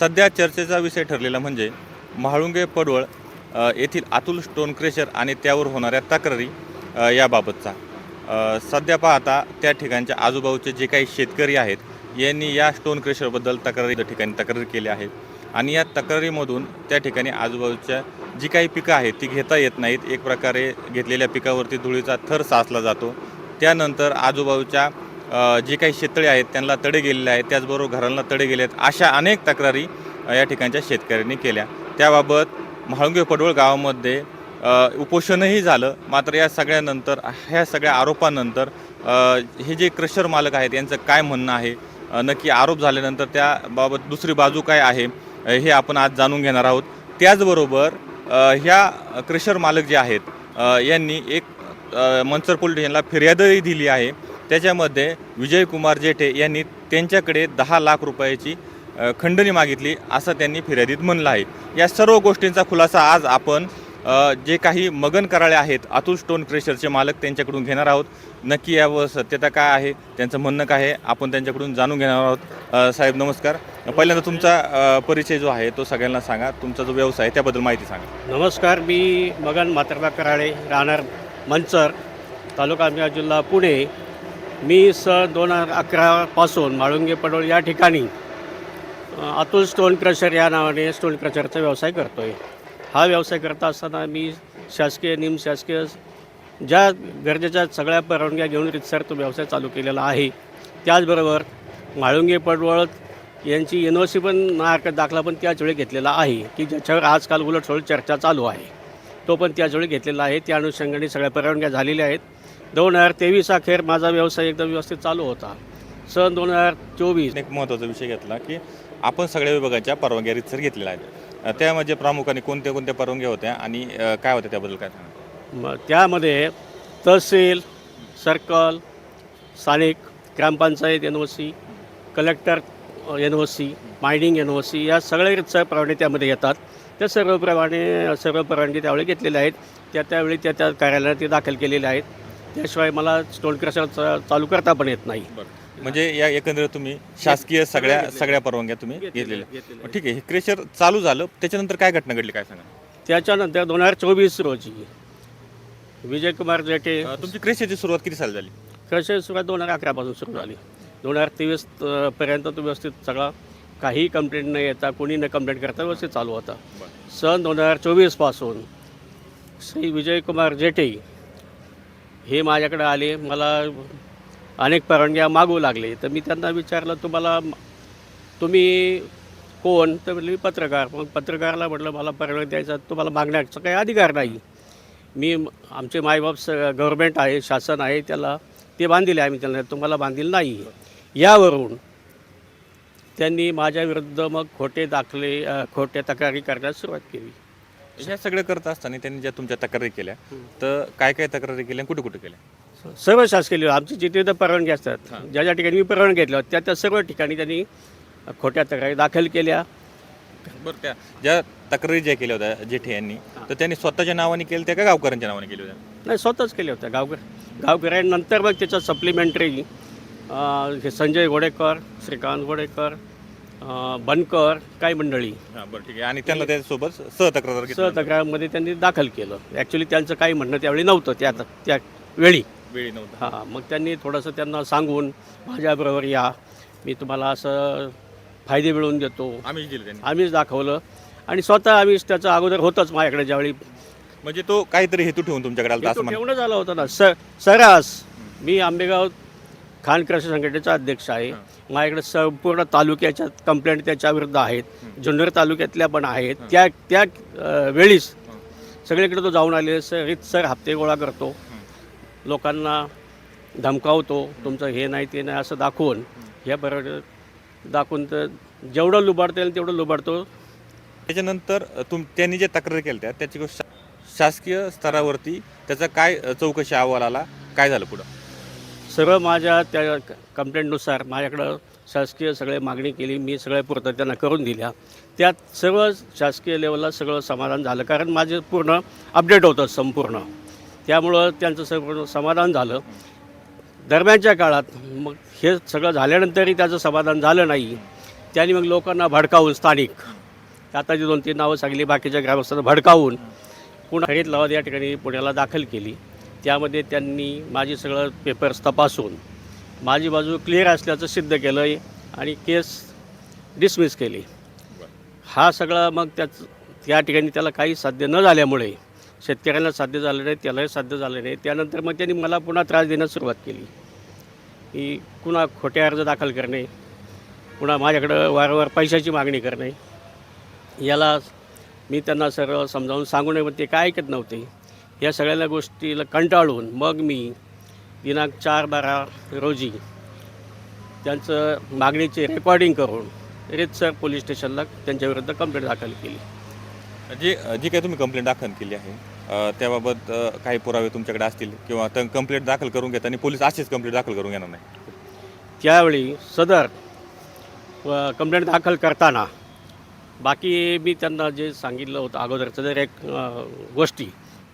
सध्या चर्चेचा विषय ठरलेला म्हणजे म्हाळुंगे पडवळ येथील अतुल स्टोन क्रेशर आणि त्यावर होणाऱ्या तक्रारी याबाबतचा. सध्या पाहता त्या ठिकाणच्या आजूबाजूचे जे काही शेतकरी आहेत यांनी या स्टोन क्रेशरबद्दल तक्रारी त्या ठिकाणी तक्रारी केली आहे. आणि या तक्रारीमधून त्या ठिकाणी आजूबाजूच्या जी काही पिकं आहेत ती घेता येत नाहीत. एक प्रकारे घेतलेल्या पिकावरती धुळीचा थर साचला जातो. त्यानंतर आजूबाजूच्या जे काही शेततळे आहेत त्यांना तडे गेलेले आहेत त्याचबरोबर घरांना तडे गेले आहेत अशा अनेक तक्रारी या ठिकाणच्या शेतकऱ्यांनी केल्या. त्याबाबत म्हाळुंगे पडवळ गावामध्ये उपोषणही झालं. मात्र या सगळ्यानंतर ह्या सगळ्या आरोपानंतर हे जे क्रशर मालक आहेत यांचं काय म्हणणं आहे? नक्की आरोप झाल्यानंतर त्याबाबत दुसरी बाजू काय आहे? हे आपण आज जाणून घेणार आहोत. त्याचबरोबर ह्या क्रशर मालक जे आहेत यांनी एक मंचर मनसर पोलीस स्टेशनला फिर्यादही दिली आहे. त्याच्यामध्ये विजयकुमार जेठे यांनी त्यांच्याकडे दहा लाख रुपयाची खंडणी मागितली असं त्यांनी फिर्यादीत म्हणलं आहे. या सर्व गोष्टींचा खुलासा आज आपण जे काही मगन कराळे आहेत अतुल स्टोन क्रेशरचे मालक त्यांच्याकडून घेणार आहोत. नक्की यावर सत्यता काय आहे त्यांचं म्हणणं काय आहे आपण त्यांच्याकडून जाणून घेणार आहोत. साहेब नमस्कार. पहिल्यांदा तुमचा परिचय जो आहे तो सगळ्यांना सांगा. तुमचा जो व्यवसाय आहे त्याबद्दल माहिती सांगा. नमस्कार मी मगन म्हातारबा कराळे राहणार मंचर तालुका जिल्हा पुणे. मी स दोन हजार अकरापासून म्हाळुंगे पडोळ या ठिकाणी अतुल स्टोन क्रशर या नावाने स्टोन क्रशरचा व्यवसाय करतो आहे हा व्यवसाय करत असताना मी शासकीय निमशासकीय ज्या गरजेच्या सगळ्या परवानग्या घेऊन रितसर तो व्यवसाय चालू केलेला आहे. त्याचबरोबर म्हाळुंगे पडवळ यांची एन ओ सी पण नाहरकत दाखला पण त्याच वेळी घेतलेला आहे की ज्याच्यावर आजकाल उलटसुलट चर्चा चालू आहे. तो पण त्याच वेळी घेतलेला आहे. त्या अनुषंगाने सगळ्या परवानग्या झालेल्या आहेत. दोन हजार तेवीस अखेर माझा व्यवसाय एकदम व्यवस्थित चालू होता. सन दोन हजार चोवीस. एक महत्त्वाचा विषय घेतला की आपण सगळ्या विभागाच्या परवानग्या रितसर घेतलेल्या आहेत. त्यामध्ये प्रामुख्याने कोणत्या कोणत्या परवानग्या होत्या आणि काय होत्या त्याबद्दल काय सांगा म त्यामध्ये तहसील सर्कल स्थानिक gram panchayat N O C collector N O C mining N O C या सगळ्या रितसर परवानगी त्यामध्ये येतात. त्या सर्व प्रमाणे सर्व परवानगी त्यावेळी घेतलेल्या आहेत. त्या त्यावेळी त्या त्या कार्यालयात ते दाखल केलेल्या आहेत. त्याशिवाय मला स्टोन क्रशर चालू करता पण येत नाही. म्हणजे या एकंदरीत तुम्ही शासकीय सगळ्या सगळ्या परवानग्या तुम्ही घेतलेल्या ठीक आहे हे क्रेशर चालू झालं त्याच्यानंतर काय घटना घडली काय सांगा? त्याच्यानंतर दोन हजार चोवीस रोजी विजयकुमार जेटे तुमची क्रेशरची सुरुवात किती साली झाली? क्रशर सुरुवात दोन हजार अकरापासून सुरू झाली. दोन हजार तेवीस पर्यंत तो व्यवस्थित सगळा काही कंप्लेंट न येता कोणी न कंप्लेंट करता व्यवस्थित चालू होता. सन दोन हजार चोवीसपासून श्री विजयकुमार जेठे हे माझ्याकडे आले मला अनेक परवानग्या मागू लागले. तर मी त्यांना विचारलं तुम्हाला तुम्ही कोण? तर म्हणले मी पत्रकार. मग पत्रकारला म्हटलं मला परवानगी द्यायचा तुम्हाला मागण्याचा काही अधिकार नाही. मी आमचे मायबाप स गव्हर्मेंट आहे शासन आहे त्याला ते बांधील आम्ही त्यांना तुम्हाला बांधील नाही. यावरून त्यांनी माझ्या विरुद्ध मग खोटे दाखले खोटे तक्रारी करण्यास सुरुवात केली. ह्या सगळं करत असताना त्यांनी ज्या तुमच्या तक्रारी केल्या तर काय काय तक्रारी केल्या कुठे कुठे केल्या? सर्व शासकीय आमची जिथे जिथे परवानगी असतात ज्या ज्या ठिकाणी मी परवानगी घेतल्या होत्या त्या त्या सर्व ठिकाणी त्यांनी खोट्या तक्रारी दाखल केल्या. बरं त्या ज्या तक्रारी ज्या केल्या होत्या जेठे यांनी तर त्यांनी स्वतःच्या नावाने केल्या त्या का गावकऱ्यांच्या नावाने केल्या होत्या? नाही स्वतःच केल्या होत्या. गावकर गावकऱ्यांनंतर मग त्याचं सप्लिमेंटरी हे संजय गोडेकर श्रीकांत गोडेकर बनकर काही मंडळी. हां बरं ठीक आहे. आणि त्यांना त्याच्यासोबत सहतक्रार घेतलं. सहतक्रारमध्ये त्यांनी दाखल केलं. ॲक्च्युली त्यांचं काही म्हणणं त्यावेळी नव्हतं त्या त्या वेळी. वेळी नव्हता. हां मग त्यांनी थोडंसं त्यांना सांगून माझ्याबरोबर या. मी तुम्हाला असं फायदे मिळवून देतो. आम्हीच दिलं त्यांनी. आम्हीच दाखवलं. आणि स्वतः आम्ही त्याचं अगोदर होतंच माझ्याकडे ज्यावेळी. म्हणजे तो काहीतरी हेतू ठेवून तुमच्याकडे आला तो असं म्हणा ठेवणं झालं होतं ना. स सरास मी आंबेगाव खान कृषी संघटनेचा अध्यक्ष आहे. माझ्याकडे संपूर्ण तालुक्याच्या कंप्लेंट त्याच्या विरुद्ध आहेत. जुन्नर तालुक्यातल्या पण आहेत. त्या त्या वेळीस सगळीकडे तो जाऊन आले. सर सर हप्ते गोळा करतो. लोकांना धमकावतो. तुमचं हे नाही ते नाही असं दाखवून ह्या बरोबर दाखवून तर जेवढं लुबाडता येईल तेवढं लुबाडतो. त्याच्यानंतर तुम त्यांनी जे तक्रारी केल्या त्या त्याची शासकीय स्तरावरती त्याचा काय चौकशी अहवाल आला? काय झालं पुढं? सरळ माझ्या त्या कंप्लेंटनुसार माझ्याकडं शासकीय सगळे मागणी केली मी सगळ्या पुरतं त्यांना करून दिल्या. त्यात सर्व शासकीय लेवलला सगळं समाधान झालं कारण माझे पूर्ण अपडेट होतं संपूर्ण. त्यामुळं त्यांचं संपूर्ण समाधान झालं. दरम्यानच्या काळात मग हे सगळं झाल्यानंतरही त्याचं समाधान झालं नाही. त्यांनी मग लोकांना भडकावून स्थानिक. आता जी दोन तीन नावं सांगली बाकीच्या ग्रामस्थांना भडकावून पुन्हा हरित लवाद या ठिकाणी पुण्याला दाखल केली. त्यामध्ये त्यांनी माझी सगळं पेपर्स तपासून माझी बाजू क्लिअर असल्याचं सिद्ध केलं आहे आणि केस डिसमिस केली. हा सगळा मग त्याच त्या ठिकाणी त्याला काही साध्य न झाल्यामुळे शेतकऱ्यांना साध्य झालं नाही त्यालाही साध्य झालं नाही. त्यानंतर मग त्यांनी मला पुन्हा त्रास देण्यास सुरुवात केली. की पुन्हा खोटे अर्ज दाखल करणे पुन्हा माझ्याकडं वारंवार पैशाची मागणी करणे. याला मी त्यांना सरळ समजावून सांगू नये पण ते काय ऐकत नव्हते. या सगळ्या गोष्टीला कंटाळून मग मी दिनांक चार बारा रोजी त्यांचं मागणीचे रेकॉर्डिंग करून रेतसर पोलीस स्टेशनला त्यांच्याविरुद्ध कंप्लेंट दाखल केली. जे जी काही तुम्ही कंप्लेंट दाखल केली आहे त्याबाबत काही पुरावे तुमच्याकडे असतील किंवा तर कंप्लेंट दाखल करून घेतात आणि पोलीस अशीच कंप्लेंट दाखल करून घेणार नाही. त्यावेळी सदर कंप्लेंट दाखल करताना बाकी मी त्यांना जे सांगितलं होतं अगोदरचं जर एक गोष्टी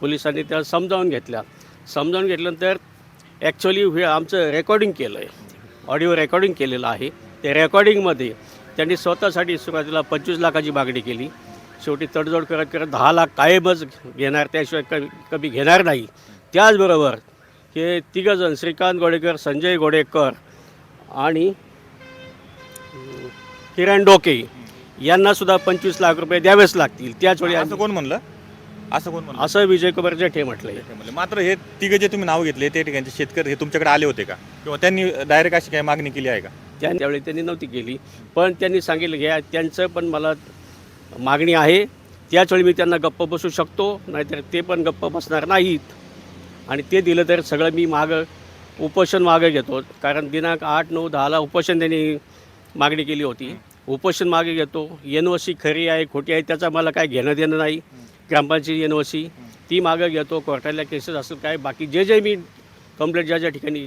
पोलिसांनी त्या समजावून घेतल्या. समजावून घेतल्यानंतर ॲक्च्युली हे आमचं रेकॉर्डिंग केलं आहे. ऑडिओ रेकॉर्डिंग केलेलं आहे. त्या रेकॉर्डिंगमध्ये त्यांनी स्वतःसाठी सुरुवातीला पंचवीस लाखाची मागणी केली. शेवटी तडजोड करत करत दहा लाख कायमच घेणार त्याशिवाय कमी कमी घेणार नाही. त्याचबरोबर हे तिघंजण श्रीकांत गोडेकर संजय गोडेकर आणि किरण डोके यांना सुद्धा पंचवीस लाख रुपये द्यावेच लागतील. त्याच वेळी असं कोण म्हणलं? असं कोण म्हणलं? असं विजय कुमार जेठे म्हटलंय म्हणले. मात्र हे तिघे जे तुम्ही नाव घेतले ते ठिकाणचे शेतकरी हे तुमच्याकडे आले होते का? किंवा त्यांनी डायरेक्ट अशी काही मागणी केली आहे का? त्या त्यावेळी त्यांनी नव्हती केली. पण त्यांनी सांगितलं घ्या त्यांचं पण मला मागणी आहे. त्याच वेळी मी त्यांना गप्प बसू शकतो नाहीतर ते पण गप्प बसणार नाहीत. आणि ते दिलं तर सगळं मी मागं उपोषण मागं घेतो. कारण दिनांक आठ नऊ दहाला उपोषण त्यांनी मागणी केली होती. उपोषण मागे घेतो. एन ओ सी खरी आहे खोटी आहे त्याचा मला काय घेणं देणं नाही ग्रामपंचायत एन ओ सी ती मागं घेतो कोर्टातल्या केसेस असेल काय बाकी जे जे मी कंप्लेंट ज्या ज्या ठिकाणी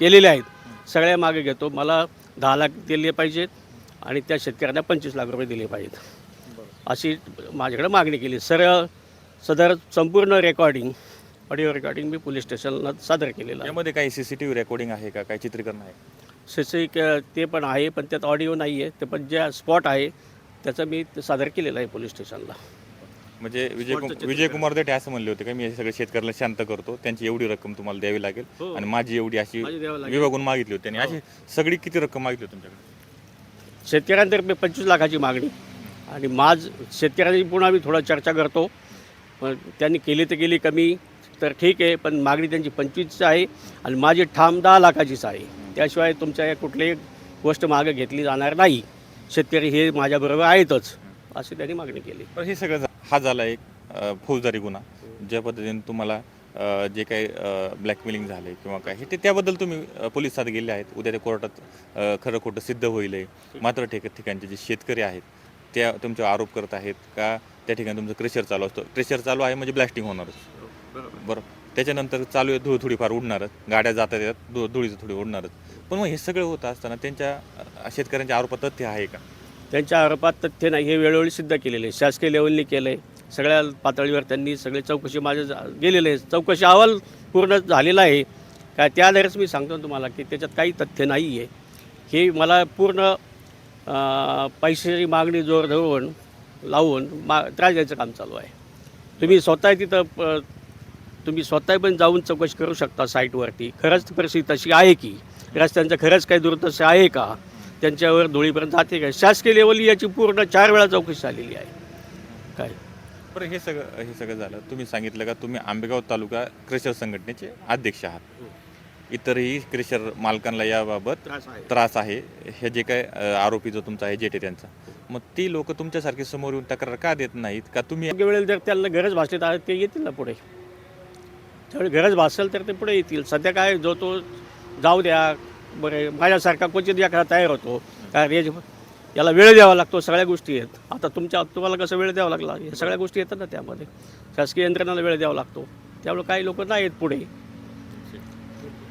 केलेल्या आहेत सगळ्या मागे घेतो. मला दहा लाख दिले पाहिजेत आणि त्या शेतकऱ्यांना पंचवीस लाख रुपये दिले पाहिजेत. अशी माझ्याकडे मागणी केली. सरळ सदर संपूर्ण रेकॉर्डिंग ऑडिओ रेकॉर्डिंग मी पोलीस स्टेशनला सादर केलेलं आहे. यामध्ये काही सीसीटीव्ही रेकॉर्डिंग आहे का? काही चित्रीकरण आहे? सी ते पण आहे पण त्यात ऑडिओ नाही आहे ते पण ज्या स्पॉट आहे त्याचं मी सादर केलेलं आहे पोलीस स्टेशनला म्हणजे विजय स्पॉटचं चित्रीकरण. विजय कुमार देठे असं म्हणले होते का मी हे सगळे शेतकऱ्याला शांत करतो त्यांची एवढी रक्कम तुम्हाला द्यावी लागेल हो. आणि माझी एवढी अशी माझी द्यावं लागेल. विभागून मागितली होती. त्यांनी अशी सगळी किती रक्कम मागितली होती तुमच्याकडे? शेतकऱ्यांतर्फे पंचवीस लाखाची मागणी. आणि माझ शेतकऱ्यांची पुन्हा मी थोडं चर्चा करतो. पण त्यांनी केली तर केली कमी तर ठीक आहे पण मागणी त्यांची पंचवीसची आहे आणि माझी ठाम दहा लाखाचीच आहे. त्याशिवाय तुमच्या या कुठलीही गोष्ट मागं घेतली जाणार नाही. शेतकरी हे माझ्याबरोबर आहेतच अशी त्यांनी मागणी केली. पण हे सगळं हा झाला एक फौजदारी गुन्हा ज्या पद्धतीने तुम्हाला जे काही ब्लॅकमेलिंग झाले किंवा काय हे ते त्याबद्दल तुम्ही पोलिसात गेले आहेत. उद्या त्या कोर्टात खरं खोटं सिद्ध होईल आहे. मात्र ठेक ठिकाणचे जे शेतकरी आहेत त्या तुमच्यावर आरोप करत आहेत का त्या ठिकाणी तुमचं क्रेशर चालू असतं? क्रेशर चालू आहे म्हणजे ब्लास्टिंग होणारच. बरं. त्याच्यानंतर चालू आहे धूळ थोडीफार उडणारच. गाड्या जातात येतात धूळ धुळीचं थोडी उडणारच. पण मग हे सगळं होतं असताना त्यांच्या शेतकऱ्यांच्या आरोपात तथ्य आहे का? त्यांच्या आरोपात तथ्य नाही हे वेळोवेळी सिद्ध केलेले आहे. शासकीय लेवलनी केलं आहे सगळ्या पातळीवर त्यांनी सगळे चौकशी माझे जा- गेलेले आहे चौकशी अहवाल पूर्ण झालेला आहे. काय त्या आधारेच मी सांगतो तुम्हाला की त्याच्यात काही तथ्य नाही आहे हे मला पूर्ण पैशाची मागणी जोर धरून लावून मा त्रास द्यायचं काम चालू आहे. तुम्ही स्वतः तिथं प- तुम्ही स्वतः पण जाऊन चौकशी करू शकता साईटवरती खरंच परिस्थिती तशी आहे की रस्त्यांचं खरंच काही दुर्दशा आहे का? त्यांच्यावर धुळीपर्यंत जाते का शासकीय लेवलनी याची पूर्ण चार वेळा चौकशी झालेली आहे. काय? बरं हे सगळं हे सगळं झालं. तुम्ही सांगितलं का तुम्ही आंबेगाव तालुका क्रेशर संघटनेचे अध्यक्ष आहात. इतरही क्रेशर मालकांना याबाबत त्रास आहे. हे जे काय आरोपी जो तुमचा आहे जेटे त्यांचा. मग ती लोक तुमच्यासारखी समोर येऊन तक्रार का देत नाहीत? का तुम्ही योग्य वेळेला जर त्यांना गरज भासली तर ते येतील ना पुढे? त्यावेळी गरज भासेल तर ते पुढे येतील. सध्या काय जो तो जाऊ द्या बरे माझ्यासारखा क्वचित या तयार होतो. काय रे याला वेळ द्यावा लागतो सगळ्या गोष्टी आहेत. आता तुमच्या तुम्हाला कसं वेळ द्यावा लागला? या सगळ्या गोष्टी येतात ना त्यामध्ये. शासकीय यंत्रणाला वेळ द्यावा लागतो. त्यामुळे काही लोक नाही आहेत पुढे.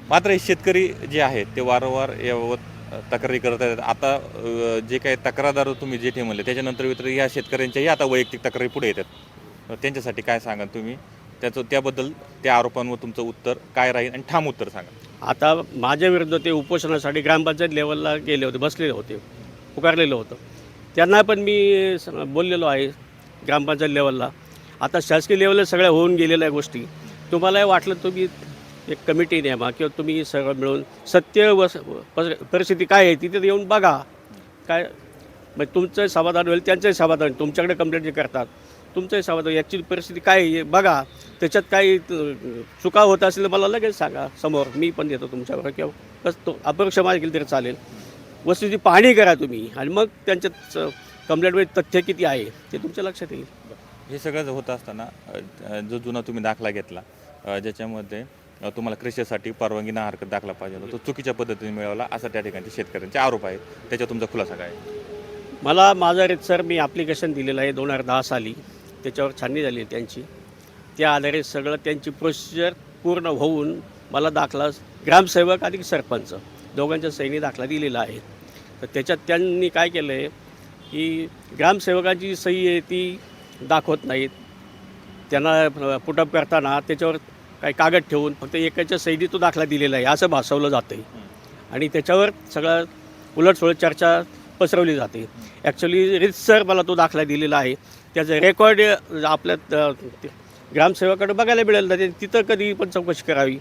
मात्र हे शेतकरी जे आहेत ते वारंवार याबाबत तक्रारी करत आहेत. आता जे काही तक्रारदार तुम्ही जे ठे म्हणले त्याच्यानंतर मित्र या शेतकऱ्यांच्याही आता वैयक्तिक तक्रारी पुढे येतात. त्यांच्यासाठी काय सांगा तुम्ही? त्याचं त्याबद्दल त्या आरोपांवर तुमचं उत्तर काय राहील? आणि ठाम उत्तर सांगा. आता माझ्याविरुद्ध ते उपोषणासाठी ग्रामपंचायत लेवलला गेले होते बसलेले होते पुकारलेलं होतं. त्यांना पण मी स- बोललेलो आहे ग्रामपंचायत लेवलला. आता शासकीय लेवलला सगळ्या होऊन गेलेल्या गोष्टी. तुम्हालाही वाटलं तुम्ही एक कमिटी नेमा किंवा तुम्ही सगळं मिळून सत्य व परिस्थिती काय आहे तिथे येऊन बघा. काय मग तुमचं समाधान होईल त्यांचंही समाधान तुमच्याकडे कंप्लेंट जे करतात तुमचंही होईल ॲक्च्युली परिस्थिती काय आहे बघा. त्याच्यात काही चुका होत असेल तर मला लगेच सांगा. समोर मी पण येतो तुमच्यावर किंवा बस तो अपरोक्ष मार्ग केली तरी चालेल. वस्तूची पाहणी करा तुम्ही. आणि मग त्यांच्यात कंप्लेंटमध्ये तथ्य किती आहे ते तुमच्या लक्षात येईल. हे सगळं होत असताना जो जुना तुम्ही दाखला घेतला ज्याच्यामध्ये तुम्हाला कृषीसाठी परवानगी ना हरकत दाखला पाहिजे होता, तो चुकीच्या पद्धतीने मिळवला असा त्या ठिकाणी शेतकऱ्यांचे आरोप आहेत. त्याच्यावर तुमचा खुलासा काय आहे? मला माझा सर मी ॲप्लिकेशन दिलेलं आहे दोन हजार दहा साली. त्याच्यावर छाननी झाली आहे त्यांची. त्या आधारे सगळं त्यांची प्रोसिजर पूर्ण होऊन मला दाखला ग्रामसेवक आणि सरपंच दोघांच्या सैनी दाखला दिलेला आहे. तर त्याच्यात त्यांनी काय केलं आहे की ग्रामसेवकाची सही आहे ती दाखवत नाहीत. त्यांना पुटअप करताना त्याच्यावर काही कागद ठेवून फक्त एकाच्या सैनी तो दाखला दिलेला आहे असं भासवलं जातं आहे आणि त्याच्यावर सगळं उलटसुलट चर्चा पसरवली जाते. ॲक्च्युली रितसर मला तो दाखला दिलेला आहे. त्याचं रेकॉर्ड आपल्या अ, ग्रामसेवकाकडे बघायला मिळेल ना ते तिथं कधी पण चौकशी करावी.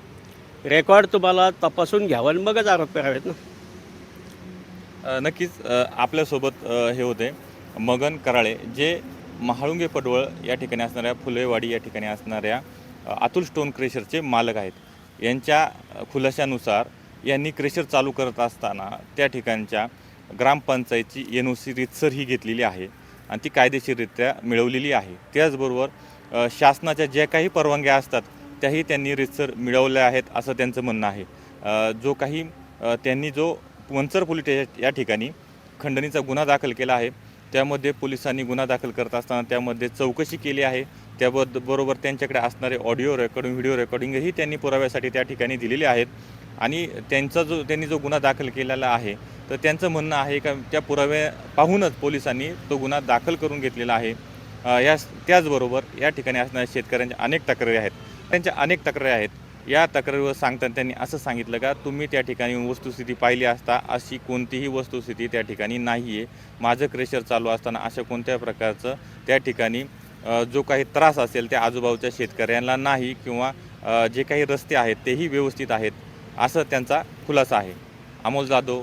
रेकॉर्ड तुम्हाला तपासून घ्यावं आणि मगच आरोप करावेत ना. नक्कीच आपल्यासोबत हे होते. मगन कराळे जे महाळुंगे पडवळ या ठिकाणी असणाऱ्या फुलेवाडी या ठिकाणी असणाऱ्या अतुल स्टोन क्रेशरचे मालक आहेत. यांच्या खुलाशानुसार यांनी क्रेशर चालू करत असताना त्या ठिकाणच्या ग्रामपंचायतची एन ओ सी रितसर ही घेतलेली आहे. आणि ती कायदेशीररित्या मिळवलेली आहे. त्याचबरोबर शासनाच्या ज्या काही परवानग्या असतात त्याही त्यांनी रितसर मिळवल्या आहेत असं त्यांचं म्हणणं आहे. जो काही त्यांनी जो वंचर पोलीस या ठिकाणी खंडणीचा गुन्हा दाखल केला आहे त्यामध्ये पोलिसांनी गुन्हा दाखल करत असताना त्यामध्ये चौकशी केली आहे. त्याबद्द बरोबर त्यांच्याकडे असणारे ऑडिओ रेकॉर्डिंग व्हिडिओ रेकॉर्डिंगही त्यांनी पुराव्यासाठी त्या ठिकाणी दिलेले आहेत. आणि त्यांचा जो त्यांनी जो गुन्हा दाखल केलेला आहे तर त्यांचं म्हणणं आहे का त्या पुरावे पाहूनच पोलिसांनी तो गुन्हा दाखल करून घेतलेला आहे. या त्याचबरोबर या ठिकाणी असणाऱ्या शेतकऱ्यांच्या अनेक तक्रारी आहेत. त्यांच्या अनेक तक्रारी आहेत. या तक्रारीवर सांगताना त्यांनी असं सांगितलं का तुम्ही त्या ठिकाणी वस्तुस्थिती पाहिली असता अशी कोणतीही वस्तुस्थिती त्या ठिकाणी नाही आहे माझं क्रेशर चालू असताना अशा कोणत्या प्रकारचं त्या ठिकाणी जो काही त्रास असेल त्या आजूबाजूच्या शेतकऱ्यांना नाही किंवा जे काही रस्ते आहेत तेही व्यवस्थित आहेत असं त्यांचा खुलासा आहे. अमोल जाधव